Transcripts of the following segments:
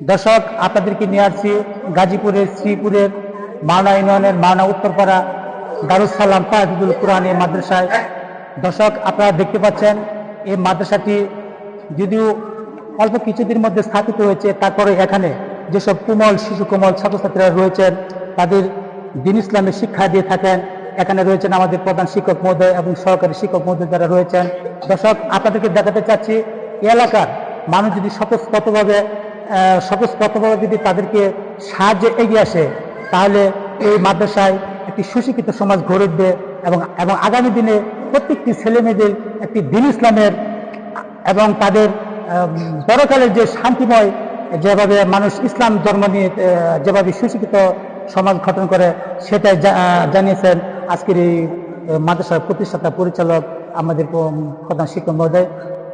দর্শক আপনাদেরকে নিয়ে আসছি গাজীপুরের শ্রীপুরের মাওনা ইউনিয়নের মাওনা উত্তরপাড়া দারুসালাম তাহিদুল কোরআন এই মাদ্রাসায়। দর্শক আপনারা দেখতে পাচ্ছেন এই মাদ্রাসাটি যদিও অল্প কিছুদিন মধ্যে স্থাপিত হয়েছে তারপরে এখানে যেসব কোমল শিশু কোমল ছাত্রছাত্রীরা রয়েছেন তাদের দিন ইসলামের শিক্ষা দিয়ে থাকেন। এখানে রয়েছেন আমাদের প্রধান শিক্ষক মহোদয় এবং সহকারী শিক্ষক মহোদয় যারা রয়েছেন। দর্শক আপনাদেরকে দেখাতে চাচ্ছি এলাকার মানুষ যদি স্বতঃস্ফূর্তভাবে আহ, স্বতঃস্ফূর্তভাবে যদি তাদেরকে সাহায্যে এগিয়ে আসে, তাহলে এই মাদ্রাসায় একটি সুশিক্ষিত সমাজ গড়ে উঠবে এবং এবং আগামী দিনে প্রত্যেকটি ছেলে মেয়েদের একটি দিন ইসলামের এবং তাদের পরকালের যে শান্তিময় যেভাবে মানুষ ইসলাম ধর্ম নিয়ে যেভাবে সুশিক্ষিত সমাজ গঠন করে, সেটাই জানিয়েছেন আজকের এই মাদ্রাসার প্রতিষ্ঠাতা পরিচালক আমাদের প্রধান শিক্ষক মহোদয়,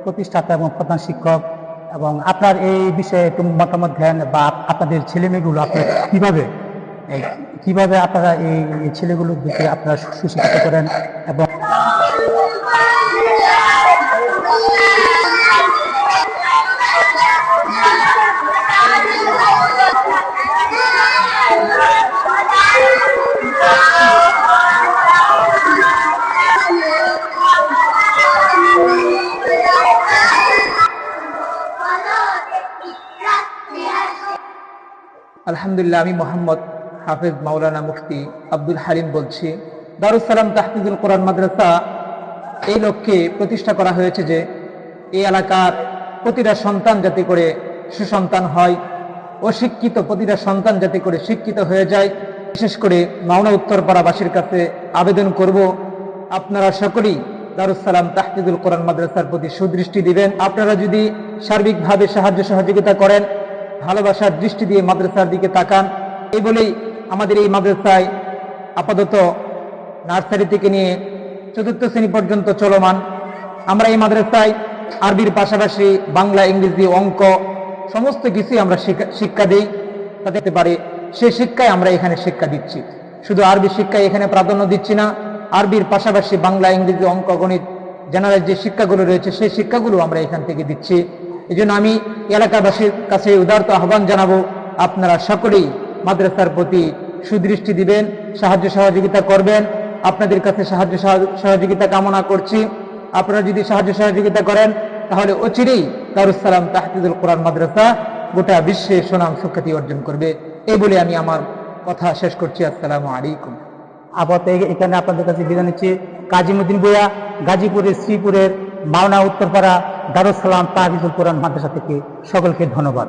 প্রতিষ্ঠাতা এবং প্রধান শিক্ষক এবং আপনার এই বিষয়ে একটু মতামত দেন বা আপ- আপনাদের ছেলেমেয়েগুলো আপনার কীভাবে কীভাবে আপনারা এই এই ছেলেগুলোকে আপনারা সুশিক্ষিত করেন এবং আলহামদুলিল্লাহ, আমি মোহাম্মদ হাফেজ মাওলানা মুফতি আব্দুল হালিম বলছি। দারুসালাম তাহফিজুল কোরআন মাদ্রাসা এই লক্ষ্যে প্রতিষ্ঠা করা হয়েছে যে এই এলাকার প্রতিটা সন্তান যাতে করে সুসন্তান হয়, অশিক্ষিত প্রতিটা সন্তান যাতে করে শিক্ষিত হয়ে যায়। বিশেষ করে মাওনা উত্তরপাড়াবাসীর কাছে আবেদন করব। আপনারা সকলেই দারুসালাম তাহফিজুল কোরআন মাদ্রাসার প্রতি সুদৃষ্টি দিবেন। আপনারা যদি সার্বিকভাবে সাহায্য সহযোগিতা করেন ভালোবাসার দৃষ্টি দিয়ে মাদ্রাসার দিকে তাকান। এই বলেই আমাদের এই মাদ্রাসায় আপাতত নার্সারি থেকে নিয়ে চতুর্থ শ্রেণি পর্যন্ত চলমান। আমরা এই মাদ্রাসায় আরবির পাশাপাশি বাংলা, ইংরেজি, অঙ্ক সমস্ত কিছুই আমরা শিক্ষা- দিই। তাতে পারে সেই শিক্ষায় আমরা এখানে শিক্ষা দিচ্ছি। শুধু আরবি শিক্ষায় এখানে প্রাধান্য দিচ্ছি না, আরবির পাশাপাশি বাংলা, ইংরেজি, অঙ্ক, গণিত জেনারেল যে শিক্ষাগুলো রয়েছে, সেই শিক্ষাগুলো আমরা এখান থেকে দিচ্ছি। এই জন্য আমি এলাকাবাসীর কাছে উদারত আহ্বান জানাব, আপনারা সকলেই মাদ্রাসার প্রতি সুদৃষ্টি দিবেন, সাহায্য সহযোগিতা করবেন। আপনাদের কাছে সাহায্য সহ- সহযোগিতা কামনা করছি। আপনারা যদি সাহায্য সহযোগিতা করেন, তাহলে অচিরেই দারুসালাম তাহফিজুল কোরআন মাদ্রাসা গোটা বিশ্বে সুনাম সুখ্যাতি অর্জন করবে। এই বলে আমি আমার কথা শেষ করছি। আসসালামু আলাইকুম। আপাতত এখানে আপনাদের কাছে বিদায় নিচ্ছি। কাজীমুদ্দিন বইয়া গাজীপুরের শ্রীপুরের মাওনা উত্তরপাড়া দারুসালাম তাহিদুল কোরআন মাদ্রাসা থেকে সকলকে ধন্যবাদ।